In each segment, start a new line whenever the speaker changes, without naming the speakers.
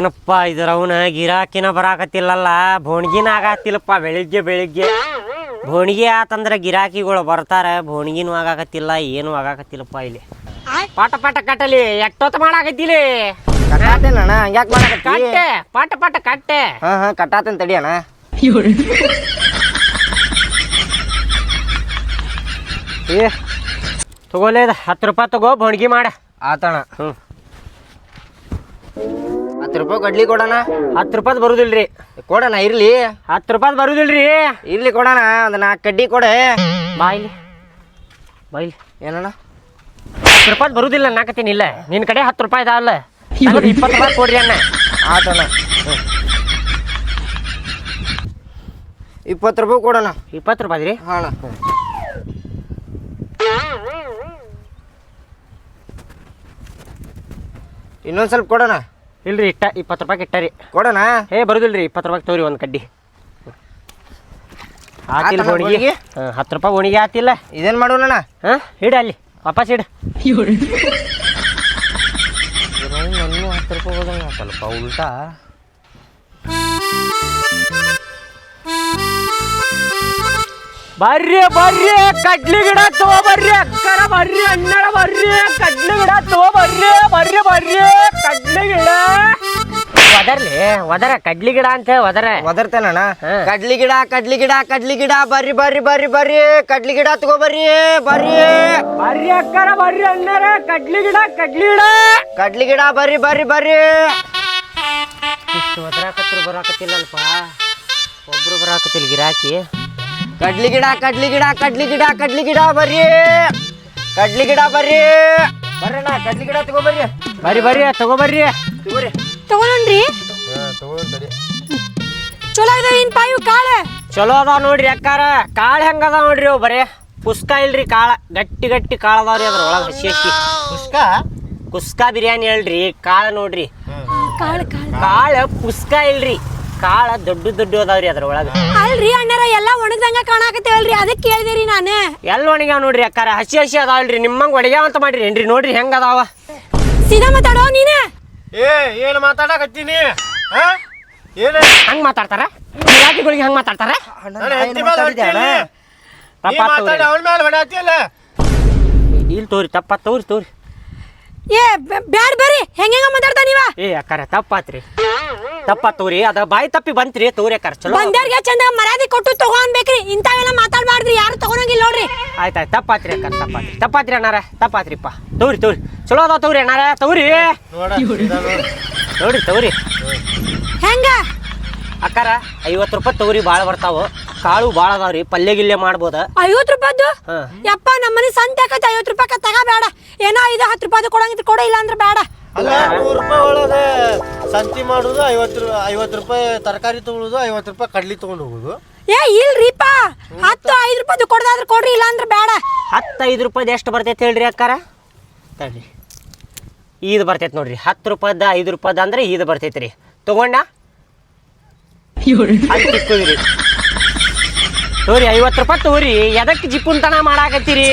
ಏನಪ್ಪ ಇದ್ರ ಅವನ ಗಿರಾಕಿನ ಬರಾಕತ್ತಿಲ್ಲಲ್ಲ? ಬೋಣಿಗಿನ ಆಗತ್ತಿಲ್ಲಪ್ಪ ಬೆಳಿಗ್ಗೆ ಬೆಳಿಗ್ಗೆ. ಬೋಣಿಗೆ ಆತಂದ್ರ ಗಿರಾಕಿಗಳು ಬರ್ತಾರೆ ಭೋಣ್ಗಿನೂ ಆಗಾಕತ್ತಿಲ್ಲ ಏನು ಆಗಾಕತ್ತಿಲ್ಲಪ್ಪ ಇಲ್ಲಿ. ಪಾಟ ಪಾಟ ಕಟ್ಟಲಿ ಎಷ್ಟೊತ್ತ ಮಾಡಾಕತ್ತಿಲಿ?
ಕಟ್ಟಾತೇನ ಅಣ್ಣ ಹಂಗ್ಯಾಕ್ ಮಾಡಕತ್ತಿ?
ಕಟ್ಟೆ ಪಾಟ ಪಾಟ ಕಟ್ಟೆ.
ಹಾ ಹಾ ಕಟ್ಟಾತೇನ್ ತಡಿ ಅಣ್ಣ.
ಏ ತಗೋಲೇ ಇದ ಹತ್ತು ರೂಪಾಯಿ ತಗೋ ಭೋಣ್ಗಿ ಮಾಡ.
ಆತಣ
ಹ್ಞೂ
ಹತ್ತು ರೂಪಾಯಿ ಕಡ್ಲಿ ಕೊಡೋಣ.
ಹತ್ತು ರೂಪಾಯಿ ಬರುದಿಲ್ರಿ.
ಕೊಡೋಣ ಇರ್ಲಿ.
ಹತ್ತು ರೂಪಾಯಿ ಬರುದಿಲ್ರಿ.
ಇರ್ಲಿ ಕೊಡೋಣ ಒಂದು ನಾಲ್ಕು ಕಡ್ಡಿ ಕೊಡೆ.
ಬಾಯ್ಲಿ ಬಾಯ್ಲಿ
ಏನಣ್ಣ?
ಹತ್ತು ರೂಪಾಯಿ ಬರುದಿಲ್ಲ ನಾಕತ್ತೀನಿ ಇಲ್ಲ. ನಿನ್ನ ಕಡೆ ಹತ್ತು ರೂಪಾಯಿ ನನಗೆ ಇಪ್ಪತ್ತು ರೂಪಾಯಿ ಕೊಡ್ರಿ ಅಣ್ಣ.
ಆತಣ ಇಪ್ಪತ್ತು ರೂಪಾಯಿ ಕೊಡೋಣ.
ಇಪ್ಪತ್ತು ರೂಪಾಯಿ ರೀ?
ಹಾಂ ಇನ್ನೊಂದ್ ಸ್ವಲ್ಪ ಕೊಡಣ.
ಇಲ್ರಿ ಇಟ್ಟ ಇಪ್ಪತ್ತು ರೂಪಾಯಿ ಇಟ್ಟ ರೀ.
ಕೊಡೋಣ?
ಏ ಬರುದಿಲ್ರಿ ಇಪ್ಪತ್ತು ರೂಪಾಯಿ ತೋರಿ ಒಂದು ಕಡ್ಡಿ. ಆತಿಲ್ಲ? ಹಾಂ ಹತ್ತು ರೂಪಾಯಿ ಓಣಿಗೆ ಆತಿಲ್ಲ.
ಇದೇನ್ ಮಾಡೋಣ
ಹಾಂ ಇಡ ಅಲ್ಲಿ ವಾಪಸ್ ಇಡ.
ನನ್ನ ಹತ್ತು ರೂಪಾಯಿ ಹೋದಂಗ ಸ್ವಲ್ಪ ಉಲ್ಟಾ?
ಬರ್ರಿ ಬರ್ರಿ ಕಡ್ಲಿ ಗಿಡ ತಗೋ ಬರ್ರಿ ಅಕ್ಕರ ಬರ್ರಿ ಅಣ್ಣರ ಬರ್ರಿ ಕಡ್ಲಿ ಗಿಡ ತಗೋ ಬರ್ರಿ ಬರ್ರಿ ಬರ್ರಿ ಕಡ್ಲಿ ಗಿಡ. ಒದರ್ಲಿ ಒದರ ಕಡ್ಲಿ ಗಿಡ ಅಂತ ಹೇಳಿ ಒದರ.
ಒದರ್ತೇನಣ್ಣ. ಕಡ್ಲಿ ಗಿಡ ಕಡ್ಲಿ ಗಿಡ ಕಡ್ಲಿ ಗಿಡ ಬರ್ರಿ ಬರ್ರಿ ಬರ್ರಿ ಬರ್ರಿ ಕಡ್ಲಿ ಗಿಡ ತಗೋ ಬರ್ರಿ ಬರ್ರಿ.
ಬರ್ರಿ ಅಕ್ಕರ ಬರ್ರಿ ಅಣ್ಣರ ಕಡ್ಲಿ ಗಿಡ ಕಡ್ಲಿ ಗಿಡ.
ಕಡ್ಲಿ ಗಿಡ ಬರ್ರಿ ಬರ್ರಿ ಬರ್ರಿ.
ಇಷ್ಟು ಒದರಾಕತ್ರು ಬರಾಕತ್ತಿಲ್ಲಲ್ಪ ಒಬ್ರು ಬರಾಕತ್ತಿಲ್ಲ ಗಿರಾಕಿ.
ಕಡ್ಲಿ ಗಿಡ ಕಡ್ಲಿ ಗಿಡ ಕಡ್ಲಿ ಗಿಡ ಕಡ್ಲಿ ಗಿಡ ಬರ್ರಿ. ಕಡ್ಲಿ ಗಿಡ ಬರ್ರಿ. ಬರ್ರಣ್ಣ ಕಡ್ಲಿ ಗಿಡ ತಗೋ ಬರ್ರಿ.
ಬರ್ರಿ ತಗೋಬರ್ರಿ ತಗೋ ಬರ್ರಿ.
ತಗೋರಿ.
ತಗೊಳ್ರಿ ಚಲೋ ಇದೆ ಇನ್ ಪಾಯು ಕಾಳ?
ಚಲೋ ಅದಾವ ನೋಡ್ರಿ ಅಕ್ಕಾರ. ಕಾಳು ಹೆಂಗ ಅದಾವ ನೋಡ್ರಿ ಅವು ಬರೇ. ಕುಸ್ಕ ಇಲ್ರಿ ಕಾಳ. ಗಟ್ಟಿ ಗಟ್ಟಿ ಕಾಳ ಅದಾವ್ರಿ ಅದ್ರ ಒಳಗೆ ಹಸಿ ಹಸಿ.
ಕುಸ್ಕ?
ಕುಸ್ಕ ಬಿರಿಯಾನಿ ಹೇಳ್ರಿ. ಕಾಳ ನೋಡ್ರಿ.
ಕಾಳ ಕಾಳ.
ಕಾಳ ಪುಸ್ಕ ಇಲ್ರಿ. ಕಾಳ ದೊಡ್ಡ ದೊಡ್ಡ ಅದಾವ್ರಿ ಅದ್ರ ಒಳಗ
ಅಲ್ರಿ ಅಣ್ಣರ ಎಲ್ಲಾ ಒಣಗ್ದಂಗ ಕಾಣಾಕತ್ತೇವಲ್ರಿ ಅದಕ್ಕೆ ಕೇಳಿದಿರಿ ನಾನು.
ಎಲ್ಲ ಒಣಗ್ಯಾವ ನೋಡ್ರಿ ಅಕ್ಕಾರ? ಹಸಿ ಹಸಿ ಅದಾವಲ್ರಿ ನಿಮ್ಮಂಗ ಒಣಗ್ಯಾವ ಅಂತ ಮಾಡ್ರಿ ಏನ್ರಿ ನೋಡ್ರಿ ಹೆಂಗ ಅದಾವ?
ಸೀದಾ ಮಾತಾಡೋ ನೀನ?
ಏ ಏನು ಮಾತಾಡಕತ್ತೀನಿ ಹಾ? ಏನು?
ಹಂಗ್ ಮಾತಾಡ್ತಾರ? ಗುಳಿಗೆ ಹಂಗ್ ಮಾತಾಡ್ತಾರ?
ಹೊಡ್ಯಾತಿಯಲ್ಲ?
ಇಲ್ಲಿ ತೋರಿ ತಪ್ಪ ತೋರಿ ತೋರಿ.
ಏ ಬ್ಯಾಡ ಬರ್ರಿ. ಹೆಂಗ ಮಾತಾಡ್ತಾ ನೀವ?
ಏ ಅಕ್ಕಾರ ತಪ್ಪಾತ್ರಿ. ತಪ್ಪ ತೋರಿ ಅದ ಬಾಯಿ ತಪ್ಪಿ ಬಂತ್ರಿ ತೋರಿ ಅಕ್ಕಾರ. ಚಲೋ
ಬಂದ್ಯಾರ್ಗೆ ಚಂದ ಮರ್ಯಾದೆ ಕೊಟ್ಟು ತಗೊಂಡ್ಬೇಕ್ರಿ ಇಂಥವೆಲ್ಲ ಮಾತಾಡ್ಬಾರ್ದ್ರಿ. ಯಾರು ತಗೊಂಡಂಗಿಲ್ಲ ನೋಡ್ರಿ.
ಆಯ್ತಾಯ್ತು ತಪ್ಪಾತ್ರಿ ಅಕ್ಕ ತಪ್ಪಾತ್ರಿ. ತಪ್ಪಾತ್ರಿ ಅಣ್ಣಾರ ತಪ್ಪಾತ್ರಿಪ್ಪ ತೋರಿ ತೋರಿ. ಚಲೋ ಅದಾವ ತೋರಿ ಅಣ್ಣಾರ. ತೋರಿ.
ನೋಡು.
ತೋರಿ.
ಹೆಂಗ?
ಅಕ್ಕಾರ ಐವತ್ತು ರೂಪಾಯಿ ತೊಗರಿ ಭಾಳ ಬರ್ತಾವ. ಕಾಳು ಭಾಳ ಅದಾವ್ರಿ ಪಲ್ಯ ಗಿಲ್ಯ ಮಾಡ್ಬೋದ?
ಐವತ್ತು ರೂಪಾಯ್ದು. ಯಪ್ಪ ನಮ್ಮನೆ ಸಂತೆ ಆಕತ್ತೆ ಐವತ್ತು ರೂಪಾಯಿ ತಗೋಬೇಡ. ಏನೋ ಐದು ಹತ್ತು ರೂಪಾಯ್ದು ಕೊಡಂಗಿದ್ರೆ ಕೊಡ ಇಲ್ಲ ಅಂದ್ರೆ ಬೇಡ.
ಅಲ್ಲ ನೂರು ರೂಪಾಯಿ ಒಳಗ ಸಂತಿ ಮಾಡುದು ಐವತ್ತು ಐವತ್ ಐವತ್ತು ರೂಪಾಯಿ ತರಕಾರಿ ತಗೊಳುದು ಐವತ್ತು ರೂಪಾಯಿ ಕಡ್ಲಿ ತಗೊಂಡು ಹೋಗುದು.
ಏ ಇಲ್ರಿಪ್ಪ. ಹತ್ತು ಐದು ರೂಪಾಯ್ದು ಕೊಡದಾದ್ರೆ ಕೊಡ್ರಿ ಇಲ್ಲ ಅಂದ್ರೆ ಬೇಡ.
ಹತ್ತು ಐದು ರೂಪಾಯ್ದು ಎಷ್ಟು ಬರ್ತೈತೆ ಹೇಳ್ರಿ ಅಕ್ಕಾರ? ತಡ್ರಿ. ಇದು ಬರ್ತೈತೆ ನೋಡ್ರಿ. ಹತ್ತು ರೂಪಾಯ್ದು ಐದು ರೂಪಾಯ್ದು ಅಂದ್ರೆ ಇದು ಬರ್ತೈತೆ ರೀ. ತಗೊಂಡ? ಅದು ತಿಕ್ಕೋದ್ರಿ ತೋರಿ ಐವತ್ತು ರೂಪಾಯಿ ತೋರಿ. ಎದಕ್ಕೆ ಜಿಪ್ಪುಂತನ ಮಾಡಾಕತ್ತೀರಿ?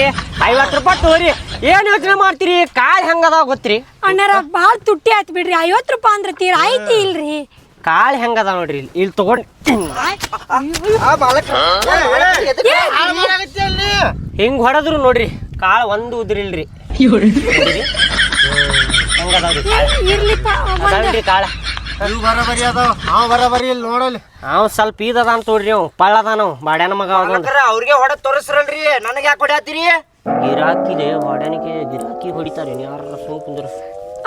ಐವತ್ತು ರೂಪಾಯಿ ತೋರಿ. ಏನು ಯೋಚನೆ ಮಾಡ್ತೀರಿ? ಕಾಳು ಹೆಂಗದಾವ ಗೊತ್ತ್ರಿ?
ಅಣ್ಣಾರ ಭಾಳ ತುಟ್ಟಿ ಆಯ್ತು ಬಿಡ್ರಿ. ಐವತ್ತು ರೂಪಾಯಿ ಅಂದ್ರೆ ತೀರ ಐತಿ ಇಲ್ರಿ?
ಕಾಳು ಹೆಂಗದಾವ ನೋಡ್ರಿ ಇಲ್ಲಿ? ಇಲ್ಲಿ ತಗೊಂಡು
ಆ ಬಾಲಕ.
ಹಿಂಗೆ ಹೊಡೆದ್ರು ನೋಡ್ರಿ. ಕಾಳು ಒಂದು ಉದ್ರಿಲ್ರಿ ಹೆಂಗದಾವ್ರಿ ಇರ್ಲಿ ಕಾಳು.
ಇವು ಬರಬರಿ ಅದಾವ ಅವ ಬರಬರಿ ಇಲ್ಲಿ ನೋಡಲ್ಲಿ.
ಅವ್ ಸ್ವಲ್ಪ ಇದದ ಅಂತ ತೋಡ್ರಿ ಅವ್ ಪಳ್ಳದ ನಾವು ಬಾಡ್ಯಾನ ಮಗ
ಅವ್ರಿಗೆ ಹೊಡೆ ತೋರಿಸ್ರಲ್ರಿ ನನಗೆ ಯಾಕೆ ಹೊಡ್ಯಾತೀರಿ?
ಗಿರಾಕಿದೆ ಬಾಡ್ಯಾನಿಗೆ ಗಿರಾಕಿ ಹೊಡಿತಾರೆ ಯಾರ ಸುಮ್ ಕುಂದ್ರು.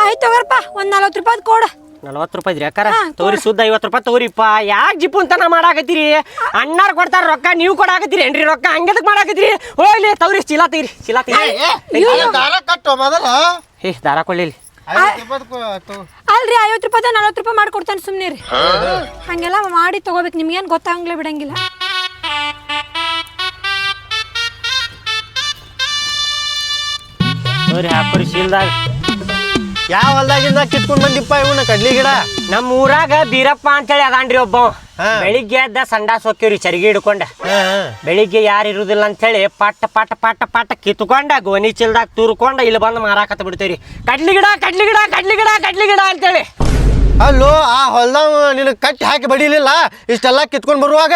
ಆಯ್ತು ತಗೋರಪ್ಪ ಒಂದ್ ನಲ್ವತ್ತು ರೂಪಾಯಿ ಕೊಡ.
ನಲ್ವತ್ತು ರೂಪಾಯಿ ಇದ್ರಿ ಅಕ್ಕಾರ? ತೋರಿ ಸುದ್ದ ಐವತ್ತು ರೂಪಾಯಿ ತೋರಿಪ್ಪ ಯಾಕೆ ಜಿಪ್ಪುಂತನ ಮಾಡಾಕತ್ತೀರಿ? ಅಣ್ಣಾರ್ ಕೊಡ್ತಾರ ರೊಕ್ಕ ನೀವು ಕೊಡಾಕತ್ತೀರಿ ಏನ್ರಿ ರೊಕ್ಕ? ಹಂಗೆದಕ್ ಮಾಡಾಕತ್ತೀರಿ? ಹೋಗ್ಲಿ ತಗೋರಿ ಚೀಲ ತೀರಿ ಚೀಲ
ತೀರಿ ದಾರ ಕಟ್ಟು ಮೊದಲ.
ಹೇ ದಾರ ಕೊಳ್ಳಿಲಿ
ಅಲ್ರಿ ಐವತ್ತು ರೂಪಾಯಿ ನಲ್ವತ್ತು ರೂಪಾಯಿ ಮಾಡ್ಕೊಡ್ತಾನೆ ಸುಮ್ಮನೆ ರೀ ಹಂಗೆಲ್ಲ ಮಾಡಿ ತಗೋಬೇಕು ನಿಮ್ಗೇನು ಗೊತ್ತಾಗಲೇ ಬಿಡಂಗಿಲ್ಲ.
ಹಾಕೋರಿ
ಯಾವ ಹೊಲ್ದಾಗಿಂದ ಕಿತ್ಕೊಂಡ್ ಬಂದಿಪ್ಪ ಇವನ ಕಡ್ಲಿ ಗಿಡ?
ನಮ್ಮ ಊರಾಗ ಬೀರಪ್ಪ ಅಂತೇಳಿ ಅದಾನ್ರಿ ಒಬ್ಬ. ಬೆಳಿಗ್ಗೆ ಎದ್ದ ಸಂಡಾಸ್ ಹೋಗ್ತೀವ್ರಿ ಚರಿಗೆ ಹಿಡ್ಕೊಂಡ. ಬೆಳಿಗ್ಗೆ ಯಾರು ಇರುದಿಲ್ಲ ಅಂತೇಳಿ ಪಟ್ಟ ಪಟ್ಟ ಪಟ್ಟ ಪಟ್ಟ ಕಿತ್ಕೊಂಡ ಗೋನಿ ಚೀಲ್ದಾಗ ತೂರ್ಕೊಂಡ ಇಲ್ಲಿ ಬಂದು ಮಾರಾಕತ್ತ ಬಿಡ್ತೇವ್ರಿ. ಕಡ್ಲಿ ಗಿಡ ಕಡ್ಲಿ ಗಿಡ ಕಡ್ಲಿ ಗಿಡ ಕಡ್ಲಿ ಗಿಡ ಅಂತೇಳಿ.
ಅಲ್ಲೋ ಆ ಹೊಲ್ದಾಗ ನಿನಗೆ ಕಟ್ಟಿ ಹಾಕಿ ಬಡಿಲಿಲ್ಲ? ಇಷ್ಟೆಲ್ಲ ಕಿತ್ಕೊಂಡು ಬರುವಾಗ?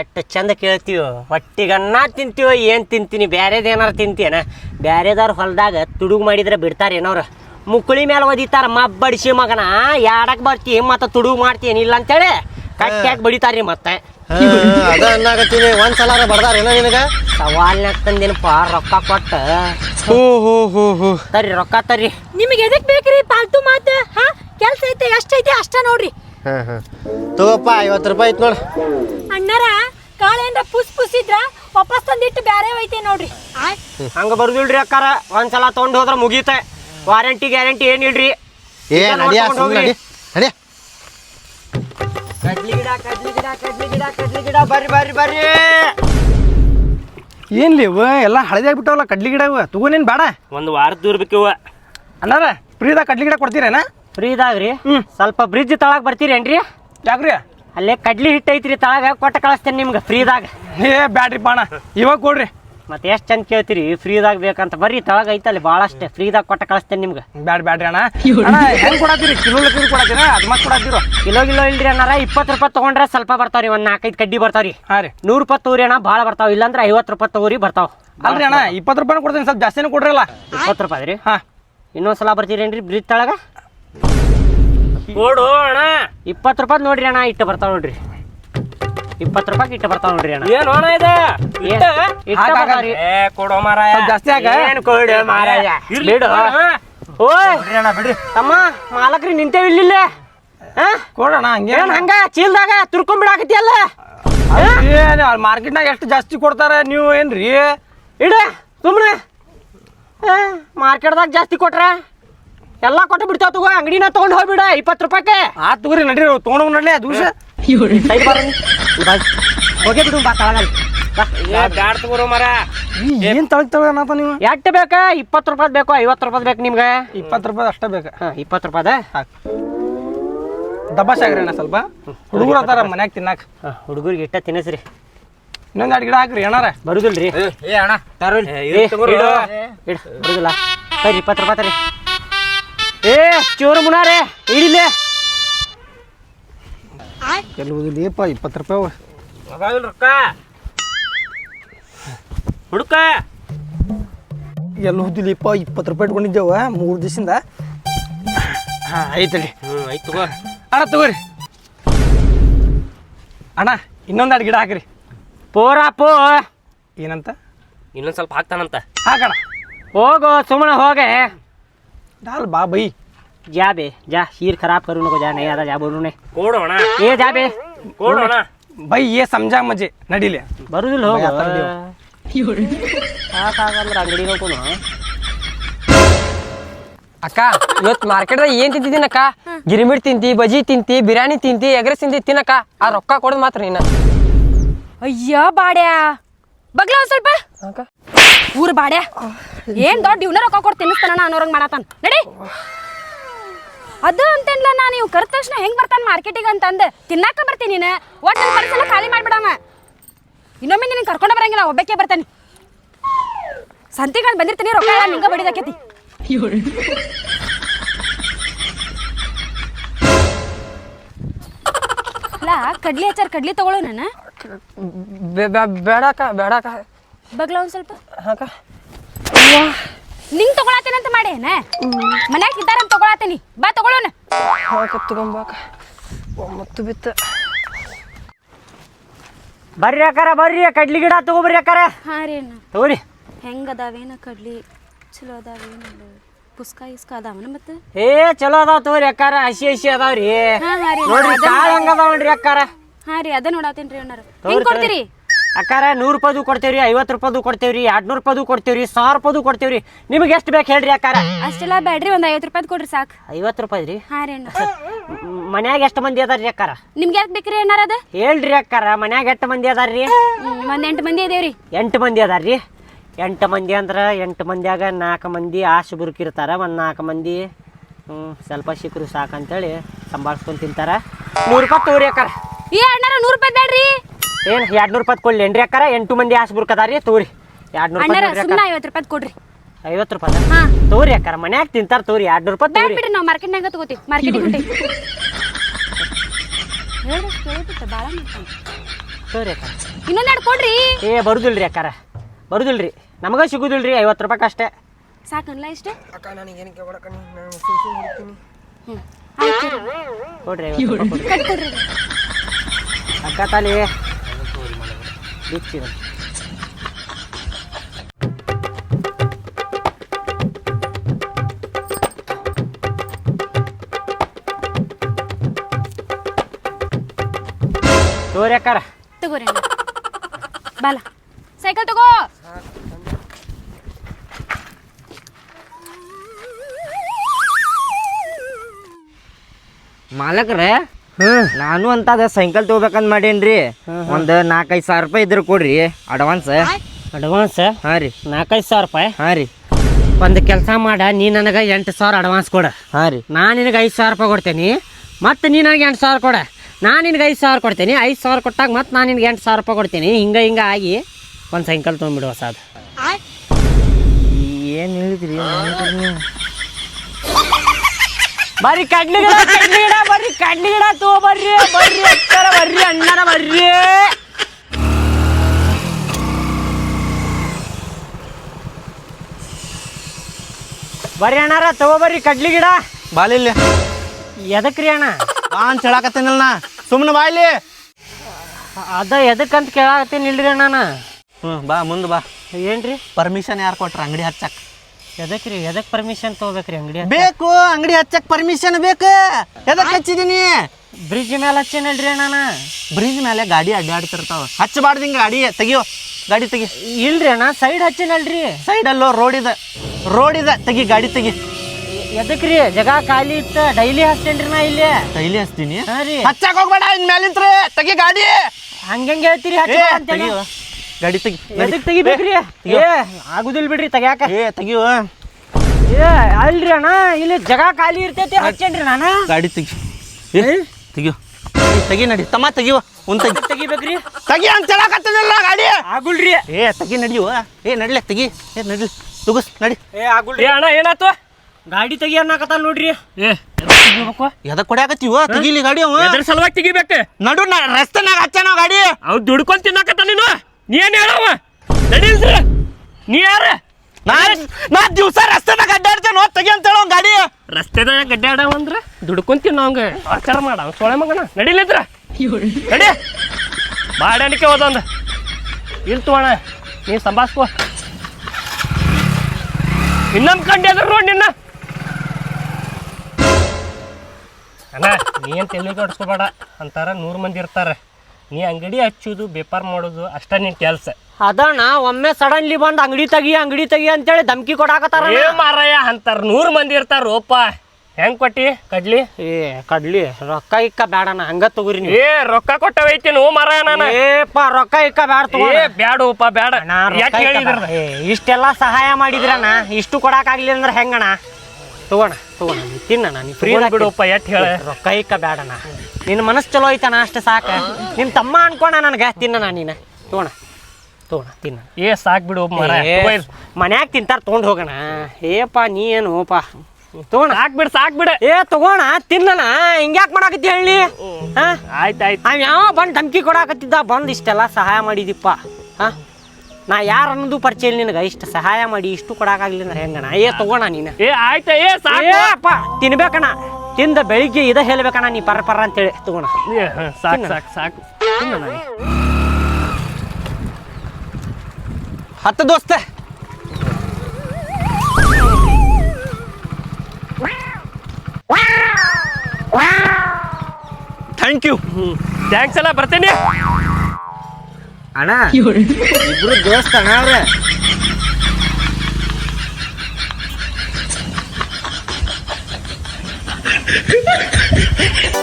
ಎಷ್ಟು ಚಂದ ಕೇಳ್ತೀವೋ ಹೊಟ್ಟಿಗನ್ನ ತಿಂತೀವೋ ಏನು ತಿಂತೀನಿ ಬ್ಯಾರೇದು ಏನಾರ ತಿಂತೀನ ಬ್ಯಾರೆದವ್ರ ಹೊಲದಾಗ ತುಡುಗು ಮಾಡಿದ್ರೆ ಬಿಡ್ತಾರೆ ಏನವ್ರು? ಮುಕ್ಕುಳಿ ಮೇಲೆ ಒದಿತಾರ ಮಬ್ಬಡಿಸಿ ಮಗನ ಯಾಡಕ್ಕೆ ಬರ್ತಿ ಮತ್ತೆ ತುಡುಗು ಮಾಡ್ತೀನಿ ಇಲ್ಲ ಅಂತೇಳಿ. ಕಟ್ಟಿ ಹಾಕಿ ಬಡಿತಾರ್ರಿ ಮತ್ತೆ.
ಅದ ಅನ್ನಾಗತ್ತೀನಿ ಒಂದ್ ಸಲ ಬಡ್ದಾರೇನ ನಿನಗ?
ಸವಾಲ್ನಾಗ ತಂದೇನಪ್ಪ ರೊಕ್ಕ ಕೊಟ್ಟ.
ಹೋ ಹೋ ಹೋ ಹೋ
ತರಿ ರೊಕ್ಕ ತರಿ
ನಿಮಗೆ ಎದಕ್ ಬೇಕ್ರಿ? ಪಾಲ್ತು ಮಾತು ಹಾ? ಕೆಲ್ಸ ಐತೆ ಎಷ್ಟೈತೆ ಅಷ್ಟ ನೋಡ್ರಿ.
ಹಾ ಹಾ. ತಗೋಪ್ಪ ಐವತ್ತು ರೂಪಾಯಿ ಐತ್ ನೋಡು.
ಅಣ್ಣಾರ ಕಾಳೇನ್ರ ಪುಸ್ ಪುಸ್ ಇದ್ರ ವಾಪಸ್ ತಂದಿಟ್ಟು ಬ್ಯಾರೆ ಐತೆ ನೋಡ್ರಿ. ಆಯ್
ಹಂಗೆ ಬರುದಿಲ್ರಿ ಅಕ್ಕಾರ. ಒಂದ್ಸಲ ತಗೊಂಡ್ ಹೋದ್ರ ಮುಗೀತೆ. ವಾರಂಟಿ ಗ್ಯಾರಂಟಿ ಏನಿಲ್ರಿ
ಏ ನಡಿಯ ಸುಮ್ಮನೆ ನಡಿ. ನಡಿ.
ಕಡ್ಲಿ ಗಿಡ ಕಡ್ಲಿ ಗಿಡ ಕಡ್ಲಿ ಗಿಡ ಕಡ್ಲಿ ಗಿಡ ಬರ್ರಿ ಬರ್ರಿ ಬರ್ರಿ.
ಏನ್ಲಿ ಇವ? ಎಲ್ಲ ಹಳದಿ ಆಗ್ಬಿಟ್ಟವಲ್ಲ ಕಡ್ಲಿ ಗಿಡ ಇವ ತಗೋನೇನು ಬೇಡ.
ಒಂದು ವಾರ ದೂರ ಬೇಕಿವ
ಅಣ್ಣಾರ ಫ್ರೀದಾಗ ಕಡ್ಲಿ ಗಿಡ ಕೊಡ್ತೀರೇನ?
ಫ್ರೀದಾಗ್ರಿ. ಸ್ವಲ್ಪ ಬ್ರಿಡ್ಜ್ ತಳಗ್ ಬರ್ತೀರೇನ್ರಿ?
ಯಾಕ್ರಿ?
ಅಲ್ಲೇ ಕಡ್ಲಿ ಹಿಟ್ಟು ಐತ್ರಿ ತಳಗ ಕೊಟ್ಟ ಕಳಿಸ್ತೇನೆ ನಿಮ್ಗೆ ಫ್ರೀದಾಗ.
ಏ ಬ್ಯಾಡ್ರಿ ಪಾಣ ಇವಾಗ ಕೊಡ್ರಿ.
ಮತ್ತೆ ಎಷ್ಟು ಚಂದ ಕೇಳ್ತೀರಿ? ಫ್ರೀದಾಗ ಬೇಕಂತ. ಬರ್ರಿ ತಳಗ ಐತಲ್ಲಿ ಭಾಳಷ್ಟೇ ಫ್ರೀದಾಗ ಕೊಟ್ಟ ಕಳಿಸ್ತೇನೆ ನಿಮ್ಗೆ.
ಬ್ಯಾಡ್ ಬ್ಯಾಡ್ರಿ ಅಣ್ಣ. ಅಣ್ಣ ಹೆಂಗೆ ಕೊಡತ್ತೀರಿ? ಕಿಲೋ ಕೊಡತ್ತೀರಾ? ಅದು ಮತ್ತೆ ಕೊಡತ್ತೀರೋ?
ಕಿಲೋ ಇಲ್ರಿ ಅಣ್ಣಾರ ಇಪ್ಪತ್ತು ರೂಪಾಯಿ ತೊಗೊಂಡ್ರೆ ಸ್ವಲ್ಪ ಬರ್ತಾವ್ರಿ ಒಂದು ನಾಲ್ಕೈದು ಕಡ್ಡಿ ಬರ್ತಾವ್ರಿ.
ಹಾಂ ರೀ.
ನೂರು ರೂಪಾಯಿ ತಗೋರಿ ಅಣ್ಣ ಭಾಳ ಬರ್ತಾವ. ಇಲ್ಲಾಂದ್ರೆ ಐವತ್ತು ರೂಪಾಯಿ ತಗೋರಿ ಬರ್ತಾವ.
ಅಲ್ರಿ ಅಣ್ಣ ಇಪ್ಪತ್ತು ರೂಪಾಯಿ ಕೊಡ್ತೀನಿ ಸ್ವಲ್ಪ ಜಾಸ್ತಿನೇ ಕೊಡ್ರಲ್ಲ.
ಇಪ್ಪತ್ತು ರೂಪಾಯಿ ರೀ
ಹಾಂ.
ಇನ್ನೊಂದ್ಸಲ ಬರ್ತೀರೇನ್ರಿ ಬ್ರಿಜ್ ತಳಗ? ಕೊಡು ಅಣ್ಣ. ಇಪ್ಪತ್ತು ರೂಪಾಯಿ ನೋಡ್ರಿ ಅಣ್ಣ ಇಟ್ಟು ಬರ್ತಾವ ನೋಡ್ರಿ. ಇಪ್ಪತ್ತು ರೂಪಾಯಿ ಇಟ್ಟು ಬರ್ತಾವ ನೋಡ್ರಿ ಅಣ್ಣ.
ಏನ್ ಹೋಣ ಇದೆ?
ಇಟ್ಟ? ಇಟ್ಟ
ಹಾಕ್ ಹಾಕ್
ಬರ್ತಾವ್ರಿ.
ಏ ಕೊಡೋ ಮಾರಾಯ.
ಸ್ವಲ್ಪ ಜಾಸ್ತಿ ಆಗ?
ಏನ್ ಕೊಡು ಮಾರಾಯ.
ಇರ್ಲಿ
ಬಿಡು.
ಕೊಡು.
ಓಯ್. ತಮ್ಮ ಮಾಲಕ್ರಿ ನಿಂತೇವ್ ಇಲ್ಲಿಲ್ಲ.
ಕೊಡೋಣ ಹಂಗೆ.
ಏನ್ ಹಂಗ? ಚೀಲ್ದಾಗ ತುರ್ಕೊಂಡ್ಬಿಡಾಕತಿಯಲ್ಲ
ಮಾರ್ಕೆಟ್ನಾಗ ಎಷ್ಟು ಜಾಸ್ತಿ ಕೊಡ್ತಾರೆ ನೀವು ಏನ್ರಿ?
ಇಡ ಸುಮ್ಮನೆ ಮಾರ್ಕೆಟ್ದಾಗ ಜಾಸ್ತಿ ಕೊಟ್ರ? ಎಲ್ಲ ಕೊಟ್ಟು ಬಿಡ್ತಾವ ತಗೋ ಅಂಗಡಿನ ತಗೊಂಡು ಹೋಗ್ಬಿಡ ಇಪ್ಪತ್ತು ರೂಪಾಯಿಗೆ
ಆ ತಗೋರಿ ನಡೀರಿ ತೊಗೊಂಡು ನಡ್ಲಿ ದಿವಸ.
ಸೈಡ್ ಬರ ಹೋಗಿ ಬಿಡು ಬಾ ತಳಗಲ್ಲಿ ಬಾ.
ಏ ಬ್ಯಾಡ್ ತಗೋರೋ ಮಾರ.
ಏನು ತಳಗ್ ತಳಗನಪ್ಪ ನೀವು?
ಎಷ್ಟು ಬೇಕಾ? ಇಪ್ಪತ್ತು ರೂಪಾಯಿ ಬೇಕು ಐವತ್ತು ರೂಪಾಯಿ ಬೇಕು ನಿಮ್ಗೆ.
ಇಪ್ಪತ್ತು ರೂಪಾಯಿ ಅಷ್ಟೇ ಬೇಕು?
ಹಾಂ ಇಪ್ಪತ್ತು ರೂಪಾಯ್ದ?
ಅಣ್ಣ ಸ್ವಲ್ಪ. ಹುಡುಗರು ಅದಾರ ಮನ್ಯಾಗ ತಿನ್ನಾಕ.
ಹುಡುಗರಿಗೆ ಇಟ್ಟ ತಿನ್ನಿಸ್ರಿ.
ಇನ್ನೊಂದು ಎರಡು ಗಿಡ ಹಾಕ್ರಿ ಏನಾರ
ಬರುದಿಲ್ರಿ.
ಏ ಅಣ್ಣ ತರೋಲ್
ಇಡು, ಬರುದಿಲ್ಲ. ಸರಿ ಇಪ್ಪತ್ತು ರೂಪಾಯಿ ತರಿ ಏ ಚೋರು ಮುನಾರೇ ಇಡಿಲೆ.
ಕೆಲವುದಿಲ್ಲಪ್ಪ ಇಪ್ಪತ್ತು ರೂಪಾಯಿ ಅವ.
ಅದಾವಿಲ್ ರೊಕ್ಕ. ಹುಡುಕ.
ಎಲ್ಲಿ ಹೋದಿಲ್ಲಪ್ಪ ಇಪ್ಪತ್ತು ರೂಪಾಯಿ ಇಟ್ಕೊಂಡಿದ್ದೇವ ಮೂರು ದಿವಸದಿಂದ. ಹಾಂ ಐತಲ್ಲಿ
ಹ್ಞೂ ಐತ್ ತಗೋ.
ಅಣ್ಣ ತಗೋರಿ. ಅಣ್ಣ ಇನ್ನೊಂದು ಎರಡು ಗಿಡ ಹಾಕ್ರಿ.
ಪೋರಾ ಪೋ.
ಏನಂತ?
ಇನ್ನೊಂದು ಸ್ವಲ್ಪ ಹಾಕ್ತಾನಂತ.
ಹಾಕಣ
ಹೋಗೋ ಸುಮ್ಮನೆ ಹೋಗೆ.
ಡಾಲ್ ಬಾ ಬೈ.
जा बे जा शीर खराब करू नको जा नहीं आता जा बोलू नहीं
ಕೊಡು ಅಣ್ಣ
ए जा बे
ಕೊಡು ಅಣ್ಣ
ಬೈ ಏ ಸಮಜಾ ಮಜೆ ನಡೀಲಿ
ಬರುದಿಲ್ಲ ಹೋಗು
ಭಯ ತಂದೆವು.
ಸಾಕಾಗಂದ್ರೆ ಅಂಗಡಿ ನೋಡ್ಕೊನು
ಅಕ್ಕ ಇವತ್ತು ಮಾರ್ಕೆಟ್ದಾಗ ಏನ್ ತಿಂತಿದ್ದೀನಕ್ಕ ಗಿರಿಮಿಟ್ ತಿಂತಿ ಬಜಿ ತಿಂತಿ ಬಿರಿಯಾನಿ ತಿಂತಿ ಎಗ್ರೆಸ್ ತಿಂತಿ ತಿನ್ನಕ್ಕ ಆ ರೊಕ್ಕ ಕೊಡೋದು ಮಾತ್ರ ನೀನ
ಅಯ್ಯ ಬಾಡ್ಯಾ ಬಗ್ಲ ಒಂದ್ ಸ್ವಲ್ಪ
ಅಕ್ಕ
ಊರ್ ಬಾಡ್ಯಾ ಏನ್ ದೊಡ್ಡ ಇವ್ನ ರೊಕ್ಕ ಕೊಟ್ಟು ತಿನ್ನಿಸ್ತಾನ ಅನ್ನೋರಂಗ್ ಮಾಡತಾನ ನಡಿ ಅದು ಅಂತೇನ್ಲ ನಾನು ನೀವು ಕರೆದ ತಕ್ಷಣ ಹೆಂಗ್ ಬರ್ತಾನೆ ಮಾರ್ಕೆಟಿಗೆ ಅಂತಂದು ತಿನ್ನಾಕ ಬರ್ತೀನಿ ನೀನು. ಒಟ್ಟು ಪರಿಸಲ ಖಾಲಿ ಮಾಡಿಬಿಡವ ಇನ್ನೊಮ್ಮೆ ನಿನ್ನ ಕರ್ಕೊಂಡು ಬರಂಗಿಲ್ಲ ಒಬ್ಬಕ್ಕೆ ಬರ್ತಾನೆ. ಸಂತಿಗಳು ಬಂದಿರ್ತೀನಿ ರೊಕ್ಕ ನಿಂಗ ಬಡಿದಾಕೈತಿ. ಅಲ್ಲ ಕಡ್ಲಿ ಹಚ್ಚಾರ ಕಡ್ಲಿ ತಗೊಳ್ಳೋ ನಾನು?
ಬೇಡಕ ಬೇಡಕ ಬೇಡಕ್ಕ ಬೇಡಕ್ಕ.
ಬಗ್ಲ ಒಂದು ಸ್ವಲ್ಪ.
ಅಕ್ಕ
ನಿಂಗ್ ಅಂತ ಮಾಡೇನ ಮನ್ಯಾಗ ಇದ್ದಾರಂತ ತಗೊಳತೇನಿ ಬಾ ತಗೊಳ್ಳೋಣ
ಅಕ್ಕ. ತಗೊಂಬಾಕ ಒಮ್ಮತ್ತು ಬಿತ್ತ.
ಬರ್ರಿ ಅಕ್ಕಾರ ಬರ್ರಿ. ಕಡ್ಲಿ ಗಿಡ ತಗೋಬರ್ರಿ ಅಕ್ಕಾರ.
ಹಾ ರೀ ಅಣ್ಣ.
ತಗೋರಿ.
ಹೆಂಗ ಅದಾವೇನ ಕಡ್ಲಿ? ಚಲೋ ಅದಾವೇನ ಪುಸ್ಕ ಇಸ್ಕ ಅದಾವನ ಮತ್ತೆ?
ಏ ಚಲೋ ಅದಾವ ತಗೋರಿ ಅಕ್ಕಾರ. ಹಸಿ ಹಸಿ ಅದಾವ್ರಿ.
ಹಾ ಹಾ ರೀ
ನೋಡ್ರಿ ಕಾಳು ಹೆಂಗ ಅದಾವ ನೋಡ್ರಿ ಅಕ್ಕಾರ.
ಹಾ ರೀ ಅದ ನೋಡಾತೇನ್ರಿ ಅಣ್ಣಾರ. ಹೆಂಗ್ ಕೊಡ್ತೀರಿ?
ಅಕ್ಕಾರ ನೂರು ರೂಪಾಯ್ದು ಕೊಡ್ತೇವ್ರಿ ಐವತ್ತು ರೂಪಾಯ್ದು ಕೊಡ್ತೇವ್ರಿ ಎರಡ್ನೂರು ರೂಪಾಯ್ದು ಕೊಡ್ತೇವ್ರಿ ಸಾವಿರ ರೂಪಾಯ್ದು ಕೊಡ್ತೇವ್ರಿ. ನಿಮ್ಗೆ ಎಷ್ಟು ಬೇಕು ಹೇಳ್ರಿ ಅಕ್ಕಾರ?
ಅಷ್ಟೆಲ್ಲ ಬೇಡ್ರಿ ಒಂದ್ ಐವತ್ತು ರೂಪಾಯಿ ಕೊಡ್ರಿ ಸಾಕು.
ಐವತ್ತು ರೂಪಾಯಿ ರೀ
ಹಾ ರೀ ಅಣ್ಣ.
ಮನ್ಯಾಗ ಎಷ್ಟು ಮಂದಿ ಅದಾರ್ರಿ ಅಕ್ಕಾರ?
ನಿಮ್ಗೆ ಯಾಕೆ ಬೇಕ್ರಿ ಅಣ್ಣಾರ ಅದ?
ಹೇಳ್ರಿ ಅಕ್ಕಾರ ಮನ್ಯಾಗ ಎಷ್ಟು ಮಂದಿ ಅದಾರ್ರಿ?
ರೀ ಒಂದ್ ಎಂಟು ಮಂದಿ ಇದೇವ್ರಿ.
ಎಂಟು ಮಂದಿ ಅದಾರ್ರಿ? ಎಂಟು ಮಂದಿ ಅಂದ್ರೆ ಎಂಟು ಮಂದಿಯಾಗ ನಾಲ್ಕು ಮಂದಿ ಆಶು ಬುರುಕಿರ್ತಾರ ಒಂದು ನಾಲ್ಕು ಮಂದಿ ಹ್ಞೂ ಸ್ವಲ್ಪ ಸಿಕ್ಕರು ಸಾಕಂತೇಳಿ ಸಂಭಾಳ್ಸ್ಕೊಂಡು ತಿಂತಾರ. ನೂರು ರೂಪಾಯಿ ತೋರಿ ಅಕ್ಕಾರ.
ಏ ಅಣ್ಣಾರ ನೂರು ರೂಪಾಯಿ ಬ್ಯಾಡ್ರಿ
ಏನು ಎರಡ್ನೂರು ರೂಪಾಯಿ ಕೊಡ್ಲಿ ಏನ್ರಿ ಅಕ್ಕಾರ? ಎಂಟು ಮಂದಿ ಆಸ್ ಬುರ್ಕದಾರಿ ತೋರಿ. ಎರಡ್ ನೂರು
ಅಣ್ಣಾರ
ರೂಪಾಯಿ
ಸುಮ್ಮನೆ ಐವತ್ತು ರೂಪಾಯಿ ಕೊಡ್ರಿ.
ಐವತ್ತು ರೂಪಾಯಿ
ಹಾ.
ತಗೋರಿ ಅಕ್ಕಾರ ಮನ್ಯಾಗ ತಿಂತಾರ ತೋರಿ ಎರಡ್ ನೂರು ರೂಪಾಯಿ
ಬ್ಯಾಡ್
ತಗೋರಿ
ಬಿಡ್ರಿ ನಾವು ಮಾರ್ಕೆಟ್ನಾಗ ತಗೋತೀವಿ ಮಾರ್ಕೆಟಿಗೆ ಹೊಂಟೇವಿ. ಹೇಳ್ದಷ್ಟು ಕೇಳ್ಬಿಟ್ಟು ಭಾಳ ಮಾಡ್ತಾನೆ
ಸರಿ ಅಕ್ಕಾರ.
ಇನ್ನೊಂದೆರಡು ಕೊಡ್ರಿ.
ಏ ಬರುದಿಲ್ರಿ ಅಕ್ಕಾರ. ಬರುದಿಲ್ರಿ. ನಮಗ ಸಿಗುದಿಲ್ರಿ ಐವತ್ತು ರೂಪಾಯಿ ಅಷ್ಟೇ.
ಸಾಕಲ್ಲ ಇಷ್ಟೇ?
ಅಕ್ಕ ನನಗೇನು ಕೇಳ್ಬೇಡಕ್ಕ ನಾನು ಸುಮ್ ಸುಮ್ ಹುಡುಕ್ತೀನಿ.
ಹ್ಞೂ ಆಯ್ತು
ಕೊಡ್ರಿ ಐವತ್ತು ರೂಪಾಯಿ ಕೊಡ್ರಿ.
ಕಟ್ ಕೊಡ್ರಿ.
ಅಕ್ಕ ತಾಲಿ. ಬಿಚ್ಚಿದ ತೋರಿ ಅಕ್ಕಾರ.
ತಗೋರಿ ಬಾಲ. ಸೈಕಲ್ ತಗೋ.
ಮಾಲಕ್ರೆ ನಾನು ಅಂತ ಅಂತದ ಸೈಕಲ್ ತಗೋಬೇಕಂತ ಮಾಡೇನ್ರಿ? ಒಂದು ನಾಲ್ಕೈದು ಸಾವಿರ ರೂಪಾಯಿ ಇದ್ರ ಕೊಡ್ರಿ ಅಡ್ವಾನ್ಸ್
ಅಡ್ವಾನ್ಸ್
ಹಾ ರೀ.
ನಾಲ್ಕೈದು ಸಾವಿರ ರೂಪಾಯಿ?
ಹಾ ರೀ.
ಒಂದು ಕೆಲಸ ಮಾಡ ನೀ ನನಗೆ ಎಂಟು ಸಾವಿರ ಅಡ್ವಾನ್ಸ್ ಕೊಡ.
ಹಾ ರೀ.
ನಾನು ನಿನಗೆ ಐದು ಸಾವಿರ ರೂಪಾಯಿ ಕೊಡ್ತೇನೆ ಮತ್ತು ನೀ ನನಗೆ ಎಂಟು ಸಾವಿರ ಕೊಡ. ನಾನು ನಿನಗೆ ಐದು ಸಾವಿರ ಕೊಡ್ತೇನೆ ಐದು ಸಾವಿರ ಕೊಟ್ಟಾಗ ಮತ್ತೆ ನಾನು ನಿನಗೆ ಎಂಟು ಸಾವಿರ ರೂಪಾಯಿ ಕೊಡ್ತೀನಿ ಹಿಂಗೆ ಹಿಂಗೆ ಆಗಿ ಒಂದು ಸೈಕಲ್ ತೊಗೊಂಡ್ಬಿಡುವ ಸಾಧು
ಏನು ಹೇಳಿದ್ರಿ?
ಬರ್ರಿ ಕಡ್ಲಿ ಗಿಡ ಕಡ್ಲಿ ಗಿಡ ಬರ್ರಿ ಕಡ್ಲಿ ಗಿಡ ತೋ ಬರ್ರಿ ಬರ್ರಿ ಅಕ್ಕರ ಬರ್ರಿ ಅಣ್ಣನ ಬರ್ರಿ. ಬರ್ರಿ ಅಣ್ಣಾರ ತಗೋ ಬರ್ರಿ ಕಡ್ಲಿ ಗಿಡ
ಬಾಲಿಲ್ಲ.
ಎದಕ್ರಿ ಅಣ್ಣ?
ಬಾ ಅಂತ ಹೇಳಕತ್ತೇನಲ್ಲ ಸುಮ್ಮನೆ ಬಾ ಇಲ್ಲಿ.
ಅದ ಎದಕ್ಕಂತ ಕೇಳಾಕತ್ತೀನಿ ಇಲ್ರಿ ಅಣ್ಣ
ಹ್ಞೂ ಬಾ ಮುಂದೆ ಬಾ.
ಏನ್ರಿ?
ಪರ್ಮಿಷನ್ ಯಾರು ಕೊಟ್ರ? ಅಂಗಡಿ ಹಚ್ಚಕ್
ಎದಕ್ರಿ ಎದಕ್ ಪರ್ಮಿಷನ್ ತಗೋಬೇಕ್ರಿ ಅಂಗಡಿ
ಬೇಕು ಅಂಗಡಿ ಹಚ್ಚಕ್ ಪರ್ಮಿಷನ್ ಬೇಕು. ಎದಕ್ಕೆ ಹಚ್ಚಿದೀನಿ?
ಬ್ರಿಡ್ಜ್ ಮೇಲೆ ಹಚ್ಚೇನಲ್ರಿ ಅಣ್ಣ
ಬ್ರಿಡ್ಜ್ ಮೇಲೆ ಗಾಡಿ ಅಡ್ಡಾಡ್ತಿರ್ತಾವ. ಹಚ್ಚಬಾರ್ದು ಹಿಂಗೆ ಗಾಡಿ ತೆಗಿಯೋ ಗಾಡಿ ತೆಗಿ.
ಇಲ್ರಿ ಅಣ್ಣ ಸೈಡ್ ಹಚ್ಚೇನಲ್ರಿ?
ಅಲ್ಲೋ ರೋಡ್ ಇದೆ. ರೋಡ್ ಇದೆ ತೆಗಿ ಗಾಡಿ ತೆಗಿ.
ಎದಕ್ರಿ ಜಗ ಖಾಲಿ ಇತ್ತು ಡೈಲಿ ಹಚ್ತೇನ್ರಿ ನಾ ಇಲ್ಲಿ?
ಡೈಲಿ ಹಚ್ತೀನಿ.
ರೀ.
ಹಚ್ಚಕ್ ಹೋಗ್ಬೇಡ ಇನ್ ಮೇಲಿಂತ್ರಿ ತೆಗಿ ಗಾಡಿ.
ಹಂಗಂಗೆ ಹೇಳ್ತೀರಿ ಹಚ್ಚ ಅಂತೇಳಿ.
ತೆಗಿಯೋ. ಗಾಡಿ ತೆಗಿ ಎದಕ್ಕೆ
ಎದಕ್ ತೆಗಿಬೇಕ್ರಿ? ಏ ಆಗುದಿಲ್ ಬಿಡ್ರಿ ತೆಗ್ಯಾಕ.
ಏ ತೆಗಿಯೋ.
ಏ ಅಲ್ರಿ ಅಣ್ಣ ಇಲ್ಲಿ ಜಗ ಖಾಲಿ ಇರ್ತೈತಿ ಹಚ್ಚೇನ್ರಿ ನಾನು?
ಗಾಡಿ ತೆಗಿ. ಏ ತೆಗಿಯೋ. ತೆಗಿ ನಡಿ. ತಮ್ಮ ತೆಗಿಯೋ. ಒಂದ್ ತೆಗಿ.
ತೆಗಿಬೇಕ್ರಿ?
ತೆಗಿ ಅಂತ ಹೇಳಕತ್ತದಿಲ್ಲ ಗಾಡಿ.
ಆಗುಲ್ರಿ.
ಏ ತೆಗಿ ನಡಿಯೋ. ಏ ನಡ್ಲೆ ತೆಗಿ. ಏ ನಡ್ಲಿ. ತುಗಸ್ ನಡಿ.
ಏ ಆಗುಲ್ರಿ.
ಅಣ್ಣ ಏನಾಯ್ತು?
ಗಾಡಿ ತೆಗಿ ಅನ್ನಕತ್ತ ನೋಡ್ರಿ.
ಏ ತೆಗಿಬೇಕು?
ಎದಕ್ ಕೊಡ್ಯಾಕತ್ತೀವೋ ತೆಗಿಲಿ ಗಾಡಿ ಅವ.
ಎದ್ರ ಸಲುವಾಗಿ ತೆಗಿಬೇಕು?
ನಡು ನ ರಸ್ತೆನಾಗ ಹಚ್ಚಾನ ಗಾಡಿ.
ಅವ್ ದುಡ್ಕೊಂಡ್ ತಿನ್ನಕತ್ತ ನೀನು? ನೀ ಏನ್ ಹೇಳವ ನಡೀಲ್ರಿ. ನೀ ಯಾರ?
ನಾ ನಾ ದಿವಸ ರಸ್ತೆನಾಗ ಅಡ್ಡಾಡ್ತೇನೋ ತೆಗಿ ಅಂತ ಹೇಳೋ ಗಾಡಿ.
ರಸ್ತೆದಾಗ ಅಡ್ಡಾಡವ ಅಂದ್ರೆ ದುಡ್ಕೊಂಡ್ ತಿನ್ನವಂಗ ಆಚಾರ ಮಾಡ ಸೊಳೆ ಮಗನ. ನಡಿಲಿದ್ರ? ನಡಿ. ಬಾಡಾಣಿಕೆ ಹೋದೊಂದು ಇಲ್ ತೋಣ ನೀ ಸಂಭಾಸ್ಕೋ. ಇನ್ನೊಂದು ಕಂಡು ಎದ್ರ ನೋಡಿ ನಿನ್ನ. ಅಣ್ಣ ನೀ ಏನು ತೆಲಿಗೆ ಹೊಡ್ಸ್ಕೋಬೇಡ ಅಂತಾರ ನೂರು ಮಂದಿ ಇರ್ತಾರ. ನೀ ಅಂಗಡಿ ಹಚ್ಚೋದು ವ್ಯಾಪಾರ ಮಾಡೋದು ಅಷ್ಟ ನಿನ್ ಕೆಲ್ಸ.
ಅದಣ್ಣ ಒಮ್ಮೆ ಸಡನ್ಲಿ ಬಂದ್ ಅಂಗಡಿ ತೆಗಿ ಅಂಗಡಿ ತೆಗಿ ಅಂತೇಳಿ ಧಮಕಿ ಕೊಡಾಕತ್ತಾರ
ಏ ಮಾರಾಯ ಅಂತಾರ ನೂರ್ ಮಂದಿ ಇರ್ತಾರ ಓಪ ಹೆಂಗ್ ಕೊಟ್ಟಿ ಕಡ್ಲಿ?
ಏ ಕಡ್ಲಿ ರೊಕ್ಕ ಇಕ್ಕ ಬ್ಯಾಡಣ್ಣ ಹಂಗ ತಗೋರಿ ನೀವು.
ಏ ರೊಕ್ಕ ಕೊಟ್ಟವೈತಿ ನೋ ಮಾರಾಯ ನಾನು.
ಏಪ ರೊಕ್ಕ ಇಕ್ಕ ಬ್ಯಾಡ ತಗೋ
ಏ ಬ್ಯಾಡ
ಓಪ
ಯಾಕೆ ಹೇಳಿದ್ರ?
ಬ್ಯಾಡ. ಏ, ಇಷ್ಟೆಲ್ಲ ಸಹಾಯ ಮಾಡಿದ್ರಣ್ಣ ಇಷ್ಟು ಕೊಡಾಕಾಗ್ಲಿಲ್ಲ ಅಂದ್ರೆ ಹೆಂಗಣ್ಣ? ತಗೋಣ ತಗೋಣ ನೀ ತಿನ್ನಣ್ಣ ನೀ ಫ್ರೀ
ಬಿಡುಪ್ಪ ಎಟ್ ಹೇಳ?
ರೊಕ್ಕ ಇಕ್ಕ ಬೇಡಣ್ಣ ನಿನ್ನ ಮನಸ್ಸು ಚಲೋ ಐತಣ್ಣ ಅಷ್ಟೇ ಸಾಕ. ನಿನ್ನ ತಮ್ಮ ಅನ್ಕೋಣ ನನಗೆ ತಿನ್ನಣ ನೀನು. ತೋಣ ತೋಣ ತಿನ್ನ.
ಏ ಸಾಕ್ ಬಿಡು
ಮನ್ಯಾಗ ತಿಂತಾರ ತೊಗೊಂಡು ಹೋಗೋಣ. ಏಪ ನೀ ಏನು ಓಪ ತಗೋಣ
ಸಾಕ್ ಬಿಡು ಸಾಕ್ ಬಿಡ.
ಏ ತಗೋಣ ತಿನ್ನಣ. ಹಿಂಗ್ಯಾಕೆ ಮಾಡಾಕತ್ತಿ ಹೇಳಿ? ಹಾಂ?
ಆಯ್ತು ಆಯ್ತು
ಅವ್ ಯಾವ ಬಂದು ಧಮ್ಕಿ ಕೊಡಾಕತ್ತಿದ್ದ ಬಂದು ಇಷ್ಟೆಲ್ಲ ಸಹಾಯ ಮಾಡಿದಿಪ್ಪ. ಹಾ? ನಾ ಯಾರು ಅನ್ನೋದು ಪರಿಚಯ ಇಲ್ಲ ನಿನಗೆ. ಇಷ್ಟು ಸಹಾಯ ಮಾಡಿ ಇಷ್ಟು ಕೊಡಾಕಾಗ್ಲಿ ಅಂದ್ರೆ ಹೆಂಗಣ ಏ ತಗೋಣ ನೀನು.
ಏ ಆಯ್ತಾ ಏ ಸಾಕ.
ತಿನ್ಬೇಕಣ್ಣ. ತಿಂದ ಬೆಳಿಗ್ಗೆ ಇದ ಹೇಳ್ಬೇಕಣ್ಣ ನೀ ಪರ ಪರ ಅಂತೇಳಿ. ತಗೋಣ.
ಸಾಕು ಸಾಕು ಸಾಕ್.
ಹತ್ತು ದೋಸ್ತ. ಥ್ಯಾಂಕ್ ಯು
ಥ್ಯಾಂಕ್ಸ್ ಎಲ್ಲ ಬರ್ತೇನೆ.
ಅಣ್ಣ ಇಬ್ರು ದೋಸ್ತ ಅಣ್ಣ Ha ha ha ha!